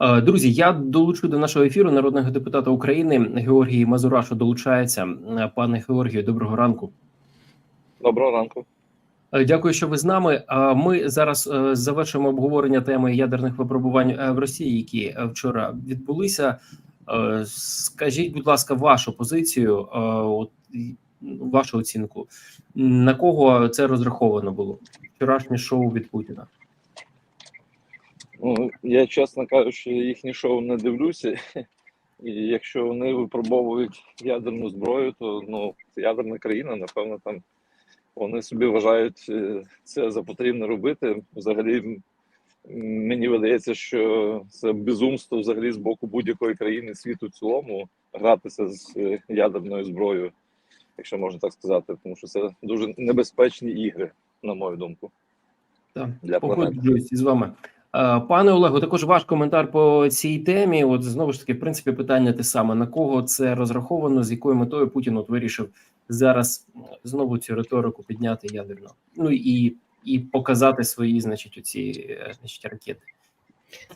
Е, Друзі, я долучу до нашого ефіру народного депутата України Георгій Мазурашу. Долучається Е, пане Георгію. Доброго ранку. Доброго ранку. Е, Дякую, що ви з нами. Ми зараз завершимо обговорення теми ядерних випробувань в Росії, які вчора відбулися. Скажіть, будь ласка, вашу позицію, вашу оцінку. На кого це розраховано було? Вчорашнє шоу від Путіна. Ну, я чесно кажучи, їхні шоу не дивлюся. І якщо вони випробовують ядерну зброю, то ну це ядерна країна, напевно, там вони собі вважають е, це за потрібне робити. Взагалі, мені видається, що це безумство взагалі з боку будь-якої країни світу в цілому гратися з е, ядерною зброєю, якщо можна так сказати, тому що це дуже небезпечні ігри, на мою думку. Так, Для погоджуюсь із вами. Е, Пане Олегу, також ваш коментар по цій темі. От знову ж таки, в принципі, питання те саме: на кого це розраховано, з якою метою Путін от вирішив зараз знову цю риторику підняти ядерно. Ну і, і показати свої, значить, оці значить, ракети.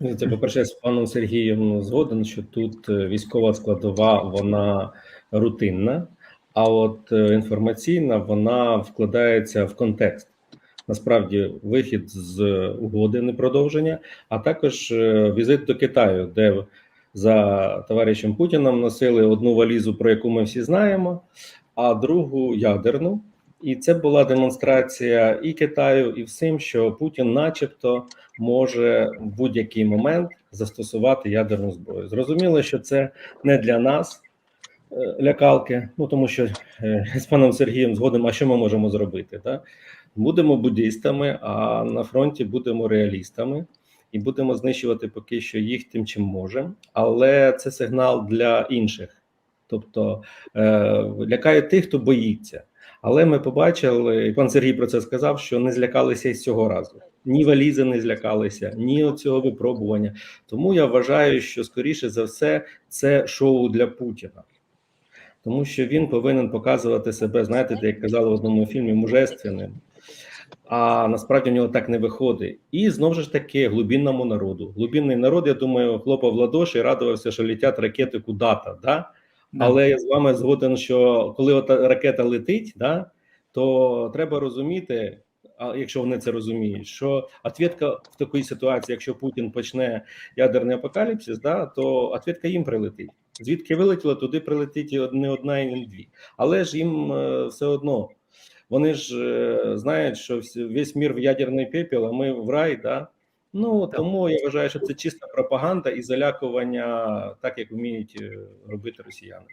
Ну, Це, по-перше, з паном Сергієм згоден, що тут е, військова складова вона рутинна, а от е, інформаційна вона вкладається в контекст. Насправді, вихід з угоди не продовження, а також е, візит до Китаю, де за товаришем Путіном носили одну валізу, про яку ми всі знаємо, а другу ядерну. І це була демонстрація і Китаю, і всім, що Путін, начебто, може в будь-який момент застосувати ядерну зброю. Зрозуміло, що це не для нас лякалки, ну тому що е, з паном Сергієм згодом, а що ми можемо зробити? Да? Будемо буддистами, а на фронті будемо реалістами і будемо знищувати поки що їх тим, чим можемо. Але це сигнал для інших, тобто е, лякає тих, хто боїться. Але ми побачили, і пан Сергій про це сказав, що не злякалися з цього разу. Ні валізи не злякалися, ні оцього випробування. Тому я вважаю, що скоріше за все це шоу для Путіна, тому що він повинен показувати себе, знаєте, як казали в одному фільмі, мужественним. А насправді в нього так не виходить. І знову ж таки глубинному народу. Глубинний народ, я думаю, хлопав в ладоші і радувався, що летять ракети куди-то, да? Але я з вами згоден, що коли ота ракета летить, да, то треба розуміти, а якщо вони це розуміють, що ответка в такій ситуації, якщо Путін почне ядерний апокаліпсис, да, то ответка їм прилетить. Звідки вилетіло, туди прилетить не одна і не дві. Але ж їм е, все одно. Вони ж е, знають, що весь мір в ядерний пепіл, а ми в рай, да. Ну тому я вважаю, що це чиста пропаганда і залякування, так як вміють е, робити росіяни.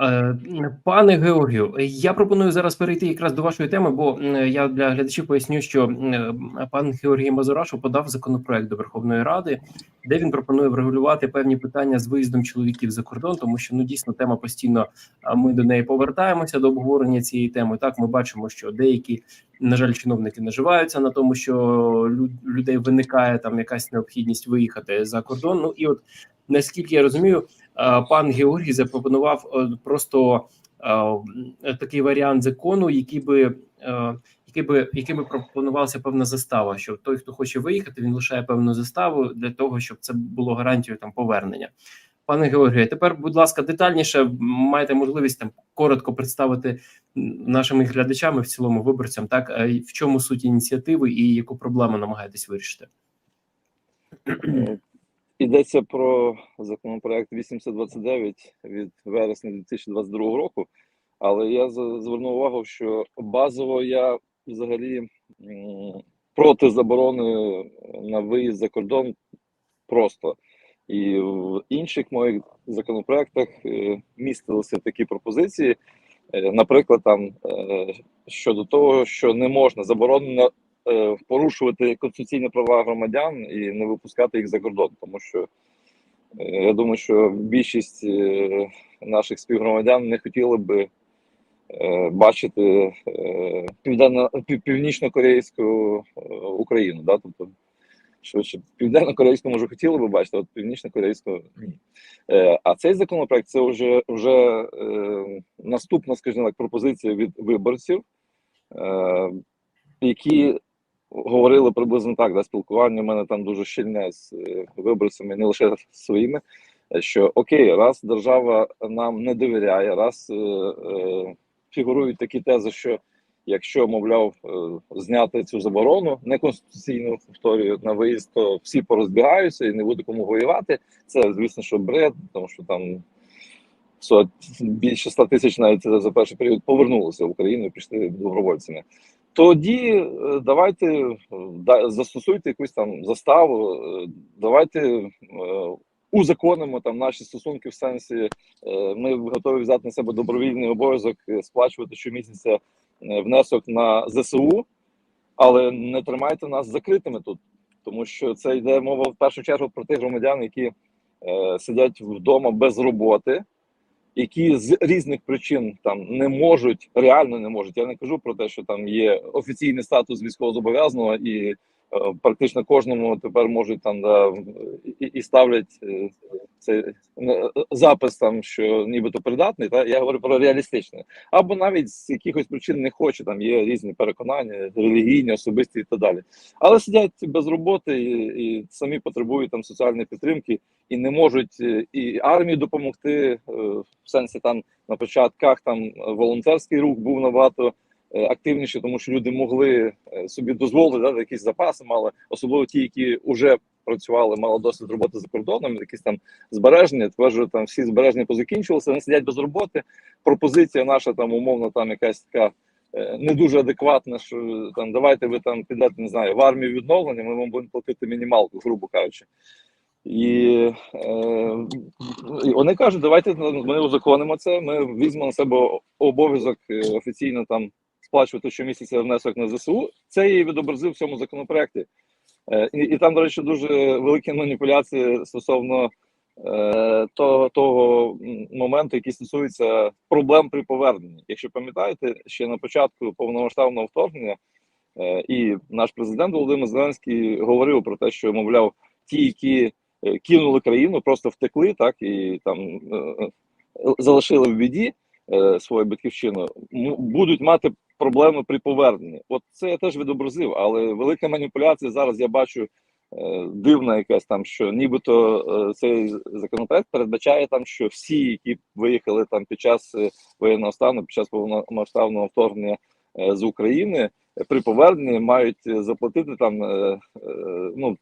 Е, Пане Георгію, я пропоную зараз перейти якраз до вашої теми, бо я для глядачів поясню, що пан Георгій Мазурашов подав законопроект до Верховної Ради, де він пропонує врегулювати певні питання з виїздом чоловіків за кордон, тому що ну дійсно тема постійно ми до неї повертаємося до обговорення цієї теми. Так, ми бачимо, що деякі, на жаль, чиновники наживаються на тому, що людей виникає там якась необхідність виїхати за кордон. Ну і от наскільки я розумію. Е, пан Георгій запропонував е, просто е, такий варіант закону, який би який би яким би пропонувалася певна застава, що той, хто хоче виїхати, він лишає певну заставу для того, щоб це було гарантією там повернення. Пане Георгію, тепер, будь ласка, детальніше маєте можливість там коротко представити м, нашим глядачам і в цілому виборцям, так в чому суть ініціативи і яку проблему намагаєтесь вирішити. Йдеться про законопроект 829 від вересня 2022 року. Але я звернув увагу, що базово я взагалі проти заборони на виїзд за кордон просто. І в інших моїх законопроектах е, містилися такі пропозиції. Е, Наприклад, там е, щодо того, що не можна заборонено порушувати конституційні права громадян і не випускати їх за кордон, тому що е, я думаю, що більшість е, наших співгромадян не хотіли би е, бачити е, південно пів- північно-корейську е, Україну. Да? Тобто, швидше південно-корейську може хотіли би бачити, от північно-корейську ні. Е, а цей законопроект це вже вже е, наступна, скажімо так, пропозиція від виборців, е, які говорили приблизно так, да, спілкування в мене там дуже щільне з е, виборцями, не лише своїми. Що окей, раз держава нам не довіряє, раз е, е, фігурують такі тези, що якщо, мовляв, е, зняти цю заборону неконституційну повторюю на виїзд, то всі порозбігаються і не буде кому воювати. Це звісно, що бред, тому що там більше 100 тисяч навіть за перший період повернулися в Україну і пішли добровольцями. Тоді е, давайте е, застосуйте якусь там заставу, е, давайте узаконимо там наші стосунки в сенсі. Ми готові взяти на себе добровільний обов'язок сплачувати щомісяця внесок на ЗСУ, але не тримайте нас закритими тут, тому що це йде мова в першу чергу про тих громадян, які сидять вдома без роботи, які з різних причин там не можуть, реально не можуть. Я не кажу про те, що там є офіційний статус військовозобов'язаного і практично кожному тепер можуть там да, і, і ставлять е, цей е, запис там, що нібито придатний. Та я говорю про реалістичне, або навіть з якихось причин не хоче. Там є різні переконання, релігійні, особисті і так далі. Але сидять без роботи і, і самі потребують там соціальної підтримки і не можуть е, і армії допомогти в сенсі там на початках там волонтерський рух був набагато е, активніший, тому що люди могли е, собі дозволити да, якісь запаси, мали особливо ті, які вже працювали, мали досвід роботи за кордоном, якісь там збереження. Тепер же там всі збереження позакінчувалися, вони сидять без роботи. Пропозиція наша там умовно там якась така. е, Не дуже адекватна, що там давайте ви там підете, не знаю, в армію відновлення, ми вам будемо платити мінімалку, грубо кажучи. І, е, і вони кажуть, давайте ми узаконимо це. Ми візьмемо на себе обов'язок офіційно там сплачувати щомісяця внесок на ЗСУ. Це і відобразив в цьому законопроекті. Е, і, і там, до речі, дуже великі маніпуляції стосовно е, того, того моменту, який стосується проблем при поверненні. Якщо пам'ятаєте, ще на початку повномасштабного вторгнення е, і наш президент Володимир Зеленський говорив про те, що мовляв, ті, які е, кинули країну, просто втекли, так і там е, е, залишили в біді свою батьківщину, будуть мати проблеми при поверненні. От це я теж відобразив, але велика маніпуляція зараз я бачу. е, Дивна якась там, що нібито е, цей законопроект передбачає там, що всі, які виїхали там під час е, воєнного стану, під час повномасштабного вторгнення е, з України, е, при поверненні мають е, заплатити там е, е, ну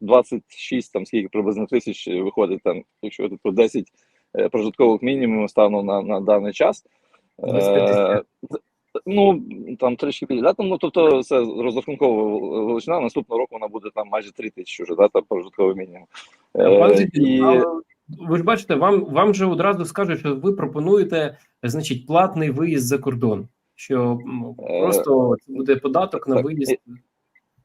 26 там скільки приблизно тисяч виходить там, якщо про 10 е, прожиткових мінімумів станом на, на даний час. Е, ну там трішки більше. Да? Ну, тобто це розрахункова величина. Наступного року вона буде там майже 3 тисячі вже, да, там прожитковий мінімум. Е, і... ви ж бачите, вам вам же одразу скажуть, що ви пропонуєте значить платний виїзд за кордон. Що Е, просто буде податок на виїзд.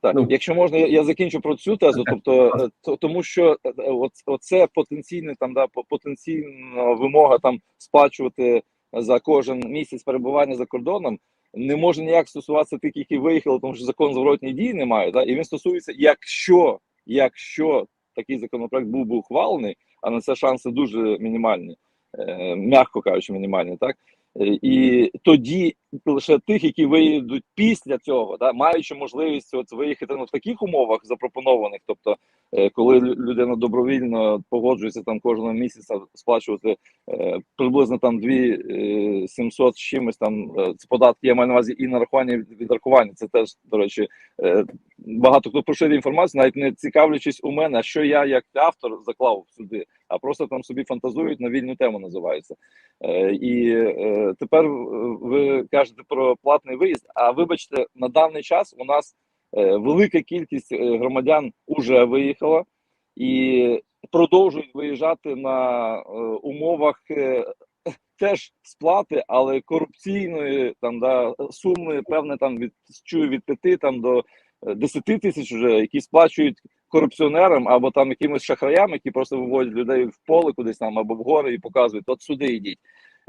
Так, Ну. якщо можна, я, я закінчу про цю тезу. Тобто, е, то, тому що е, е, оце потенційне там да по- потенційна вимога там сплачувати за кожен місяць перебування за кордоном. Не може ніяк стосуватися тих, які виїхали, тому що закон зворотній дії немає. Да? І він стосується, якщо, якщо такий законопроект був би ухвалений, а на це шанси дуже мінімальні, е, м'яко кажучи, мінімальні, так і тоді лише тих, які виїдуть після цього, да, маючи можливість от виїхати ну, в таких умовах запропонованих, тобто, е, коли людина добровільно погоджується там кожного місяця сплачувати е, приблизно там 2 е, 700 з чимось там е, це податки, я маю на увазі і нарахування від, від рахування. Це теж, до речі, е, багато хто поширює інформацію, навіть не цікавлячись у мене, що я як автор заклав сюди, а просто там собі фантазують на вільну тему називається. Е, і е, тепер ви кажете про платний виїзд. А вибачте, на даний час у нас е, велика кількість е, громадян уже виїхала і продовжують виїжджати на е, умовах теж сплати, але корупційної там да суми, певне там від чую від 5 там до 10 тисяч, вже які сплачують корупціонерам або там якимось шахраям, які просто виводять людей в поле кудись там або в гори і показують, от сюди йдіть.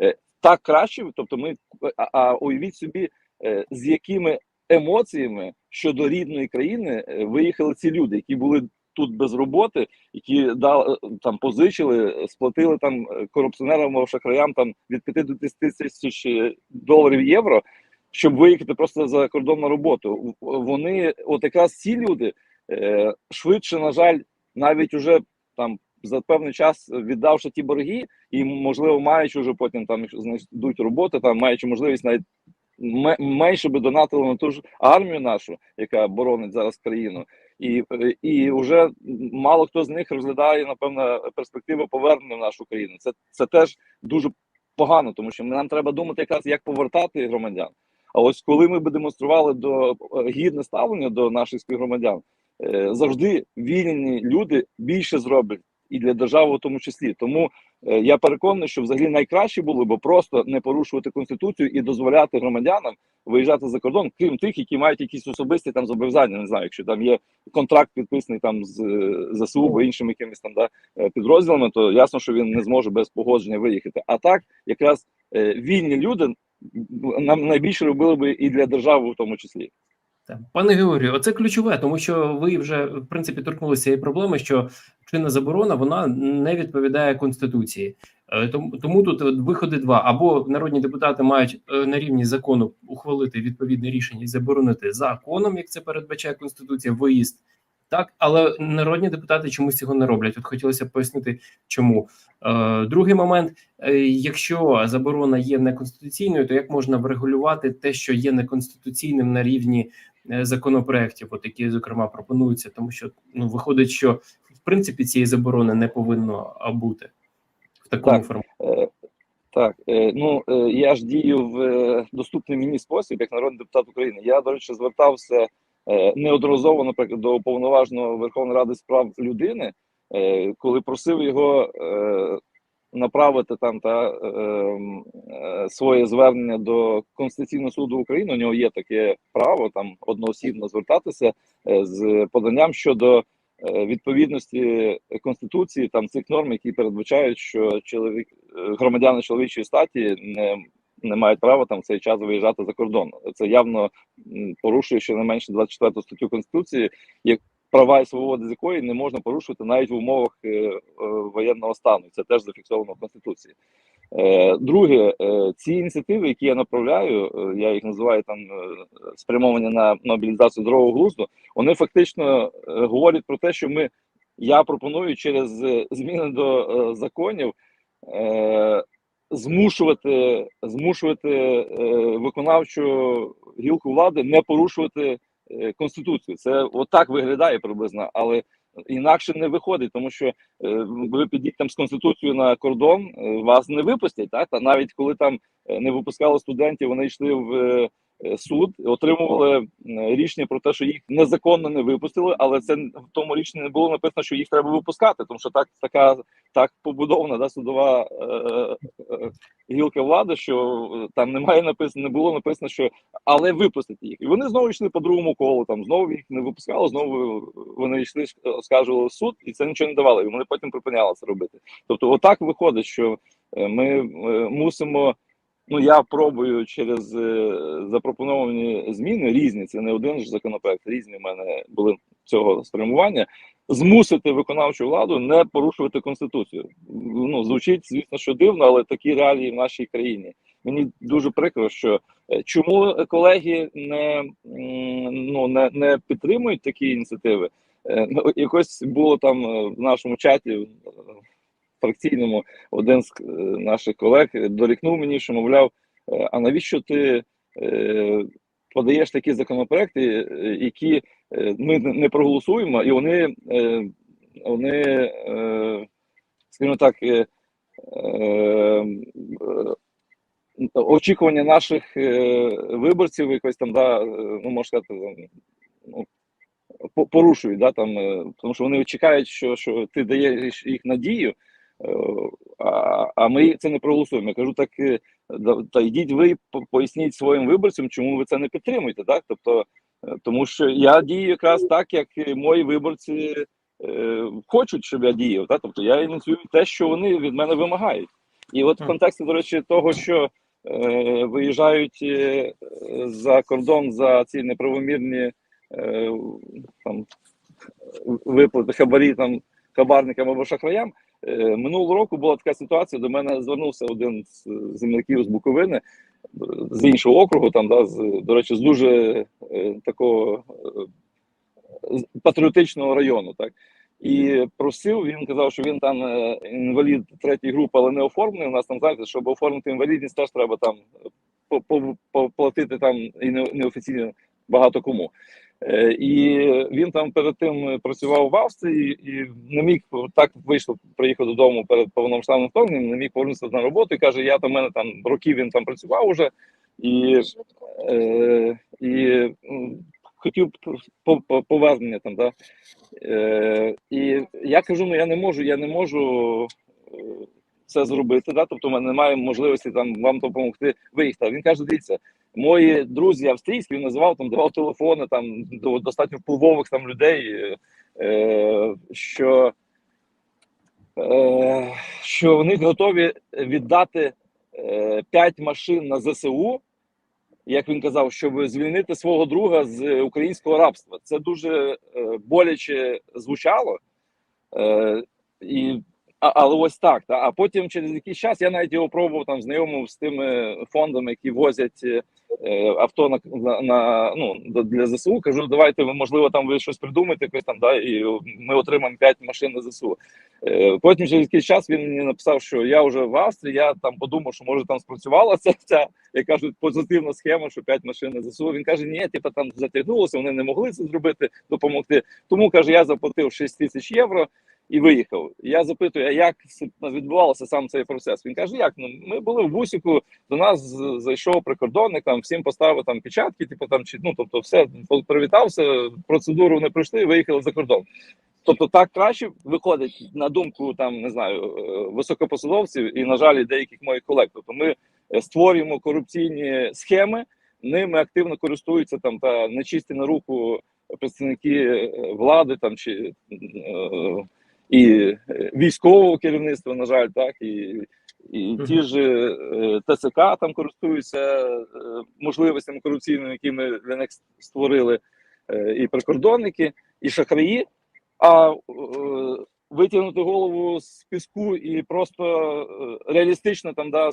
Е, Так краще, тобто ми а, а уявіть собі, е, з якими емоціями щодо рідної країни е, виїхали ці люди, які були тут без роботи, які дали там позичили, сплатили там е, корупціонерам шахраям там від 5 до 10 тисяч доларів євро. Щоб виїхати просто за кордон на роботу. Вони, от якраз ці люди, е, швидше, на жаль, навіть уже там за певний час віддавши ті борги, і можливо маючи вже потім там знайдуть роботу, там маючи можливість навіть ме- менше би донатили на ту ж армію нашу, яка боронить зараз країну, і, і вже мало хто з них розглядає напевно перспективи повернення в нашу країну. Це це теж дуже погано, тому що нам треба думати якраз як повертати громадян. А ось коли ми б демонстрували до е, гідне ставлення до наших співгромадян, е, завжди вільні люди більше зроблять і для держави, в тому числі. Тому е, я переконаний, що взагалі найкраще було б просто не порушувати конституцію і дозволяти громадянам виїжджати за кордон, крім тих, які мають якісь особисті там зобов'язання. Не знаю, якщо там є контракт підписаний там з ЗСУ або іншими якимись там да, підрозділами, то ясно, що він не зможе без погодження виїхати. А так, якраз вільні люди нам найбільше робили би і для держави, в тому числі. Пане Георгію, оце ключове, тому що ви вже в принципі торкнулися цієї проблеми, що чинна заборона вона не відповідає конституції. Е, Тому, тому тут виходи два: або народні депутати мають е, на рівні закону ухвалити відповідне рішення і заборонити законом, як це передбачає конституція, виїзд. Так, але народні депутати чомусь цього не роблять. От хотілося б пояснити, чому. Е, другий момент: е, якщо заборона є неконституційною, то як можна врегулювати те, що є неконституційним на рівні е, законопроєктів, от які зокрема пропонуються, тому що ну виходить, що в принципі цієї заборони не повинно бути в такому Так. форматі. Е, Так, е, ну е, я ж дію в е, доступний мені спосіб, як народний депутат України. Я, до речі, звертався неодноразово, наприклад, до уповноваженого Верховної Ради з прав людини, е, коли просив його е, направити там та е, е, своє звернення до Конституційного суду України. У нього є таке право там одноосібно звертатися е, з поданням щодо е, відповідності конституції там цих норм, які передбачають, що чоловік е, громадяни чоловічої статі не, не мають права там в цей час виїжджати за кордон. Це явно порушує щонайменше 24 статтю конституції, як права і свободи з якої не можна порушувати навіть в умовах е, е, воєнного стану. Це теж зафіксовано в конституції. Е, Друге, ці ініціативи, які я направляю, я їх називаю там спрямовані на мобілізацію здорового глузду, вони фактично говорять про те, що ми я пропоную через зміни до законів змушувати, змушувати е, виконавчу гілку влади не порушувати е, конституцію. Це отак виглядає приблизно, але інакше не виходить, тому що е, ви підіть там з конституцією на кордон, вас не випустять. Так та навіть коли там не випускали студентів, вони йшли в суд, отримували е, рішення про те, що їх незаконно не випустили, але це в тому рішенні не було написано, що їх треба випускати, тому що так така так побудована да, судова е, е, гілка влади, що е, там немає написано, не було написано, що але випустити їх. І вони знову йшли по другому колу. Там знову їх не випускали, знову вони йшли, оскаржували в суд, і це нічого не давало. І вони потім припиняли це робити. Тобто, отак виходить, що е, ми е, мусимо. Ну, я пробую через е, запропоновані зміни різні. Це не один ж законопроект, різні в мене були цього спрямування. Змусити виконавчу владу не порушувати конституцію. Ну звучить, звісно, що дивно, але такі реалії в нашій країні. Мені дуже прикро, що е, чому колеги не ну не, не підтримують такі ініціативи. Е, Ну, якось було там в нашому чаті фракційному один з е, наших колег дорікнув мені, що мовляв, е, а навіщо ти е, подаєш такі законопроекти, які ми не проголосуємо, і вони, вони скажімо так, очікування наших виборців якось там, да, ну можна сказати, ну, порушують, да, там, тому що вони чекають, що, що ти даєш їх надію, а, а ми це не проголосуємо. Я кажу, так е, та йдіть ви поясніть своїм виборцям, чому ви це не підтримуєте. Так? Тобто, е, тому що я дію якраз так, як мої виборці е, хочуть, щоб я діяв. Так? Тобто я ініціюю те, що вони від мене вимагають. І от в контексті, до речі, того, що е, виїжджають е, за кордон за ці неправомірні е, там, виплати хабарі там хабарникам або шахраям. Е, Минулого року була така ситуація. До мене звернувся один з земляків з Буковини з іншого округу, там, да, з, до речі, з дуже е, такого е, патріотичного району. Так. І просив, він казав, що він там інвалід третьої групи, але не оформлений. У нас там, знаєте, щоб оформити інвалідність, теж треба там по- по- поплатити там і неофіційно багато кому. Е, І він там перед тим працював в Австрії і не міг так вийшло, приїхав додому перед повномасштабним вторгненням, не міг повернутися на роботу і каже: Я там мене там років він там працював уже і, е, і хотів по- по- повернення там. Да? Е, і я кажу: ну я не можу, я не можу. е, Це зробити, да? тобто в мене немає можливості там вам допомогти виїхати. Він каже: дивіться, мої друзі австрійські він називав там, давав телефони там до достатньо впливових там людей, е, що, е, що вони готові віддати е, 5 машин на ЗСУ, як він казав, щоб звільнити свого друга з українського рабства. Це дуже е, боляче звучало. Е, і а, але ось так. Та. А потім через якийсь час я навіть його пробував там знайомив з тими фондами, які возять е, авто на, на, на ну для ЗСУ. Кажу, давайте ви можливо там ви щось придумаєте, якось там, да, і ми отримаємо 5 машин на ЗСУ. Е, потім через якийсь час він мені написав, що я вже в Австрії. Я там подумав, що може там спрацювала ця ця, як кажуть, позитивна схема, що 5 машин на ЗСУ. Він каже: ні, типу там затягнулося, вони не могли це зробити, допомогти. Тому каже, я заплатив 6 тисяч євро і виїхав. Я запитую, як відбувався сам цей процес? Він каже: як ну ми були в бусіку, до нас зайшов прикордонник, там всім поставив там печатки, типу там чи ну тобто, все привітався, процедуру не пройшли, виїхали за кордон. Тобто так краще виходить на думку там не знаю е, високопосадовців і на жаль деяких моїх колег. Тобто ми е, створюємо корупційні схеми, ними активно користуються там та нечисті на руку представники е, влади там чи е, і е, військового керівництва, на жаль, так і. І ті ж ТСК ТЦК там користуються е, можливостями корупційними, які ми для них створили, е, і прикордонники, і шахраї. А е, витягнути голову з піску і просто е, реалістично там да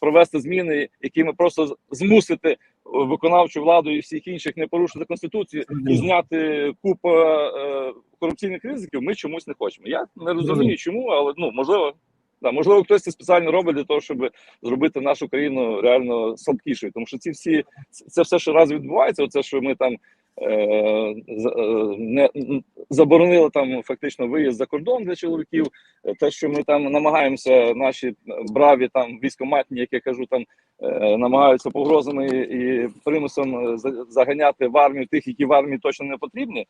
провести зміни, якими просто змусити виконавчу владу і всіх інших не порушити конституцію і зняти купу е, корупційних ризиків. Ми чомусь не хочемо. Я не розумію, чому, але ну можливо. Да, можливо, хтось це спеціально робить для того, щоб зробити нашу країну реально слабкішою. Тому що ці всі це все, що раз відбувається, оце що ми там е, е, не м, заборонили там фактично виїзд за кордон для чоловіків. е, Те, що ми там намагаємося, наші браві там військоматні, як я кажу, там е, намагаються погрозами і примусом е, заганяти в армію тих, які в армії точно не потрібні,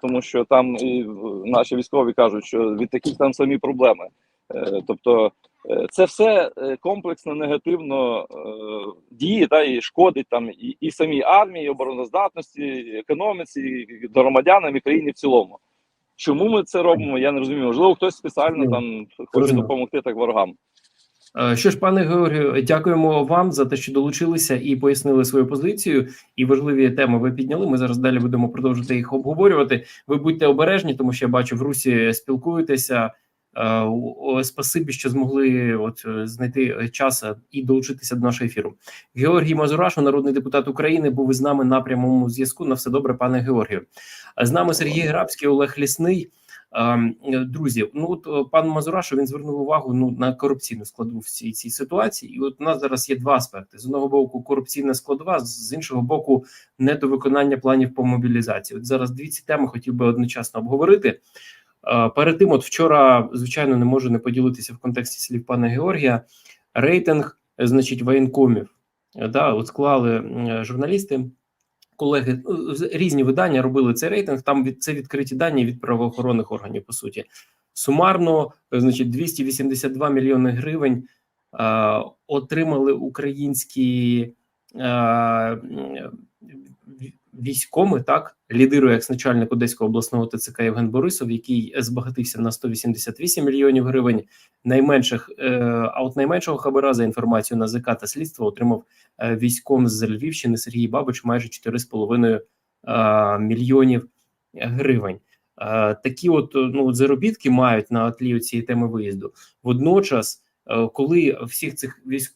тому що там і наші військові кажуть, що від таких там самі проблеми. Тобто це все е, комплексно негативно е, діє та і шкодить там і, і самій армії, і обороноздатності, і економіці, і громадянам і країні в цілому. Чому ми це робимо? Я не розумію. Можливо, хтось спеціально там хоче допомогти так ворогам. Е, Що ж, пане Георгію, дякуємо вам за те, що долучилися і пояснили свою позицію. І важливі теми ви підняли. Ми зараз далі будемо продовжувати їх обговорювати. Ви будьте обережні, тому що я бачу в Русі спілкуєтеся. Е, Спасибі, що змогли от е, знайти е, час і долучитися до нашого ефіру. Георгій Мазурашо, народний депутат України, був із нами на прямому зв'язку. На все добре, пане Георгію. З нами Сергій Грабський, Олег Лісний. Ем, Друзі, ну от пан Мазурашу він звернув увагу ну на корупційну складову в цій цій ситуації. І от у нас зараз є два аспекти: з одного боку, корупційна складова, з іншого боку, недовиконання планів по мобілізації. От зараз дві ці теми хотів би одночасно обговорити. Е, Перед тим, от вчора, звичайно, не можу не поділитися в контексті слів пана Георгія. Рейтинг, е, значить, воєнкомів. Е, Да, от склали журналісти колеги ну, різні видання робили цей рейтинг. Там від це відкриті дані від правоохоронних органів. По суті, сумарно, значить, 282 мільйони гривень е, отримали українські е, військоми. Так лідирує екс-начальник Одеського обласного ТЦК Євген Борисов, який збагатився на 188 мільйонів гривень. Найменших е, а от найменшого хабара за інформацією НАЗК та слідства отримав е, військом з Львівщини Сергій Бабич майже 4,5 е, мільйонів гривень. Е, Такі от ну заробітки мають на тлі цієї теми виїзду. Водночас, коли всіх цих військ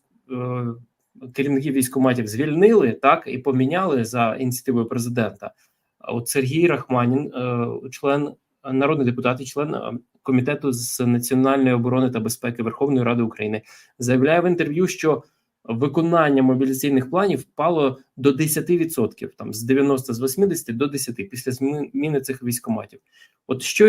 керівників військкоматів звільнили так і поміняли за ініціативою президента. От Сергій Рахманін, е, член народний депутат і член е, комітету з національної оборони та безпеки Верховної Ради України, заявляє в інтерв'ю, що виконання мобілізаційних планів впало до 10%, там з 90 з 80 до 10 після зміни цих військкоматів. От що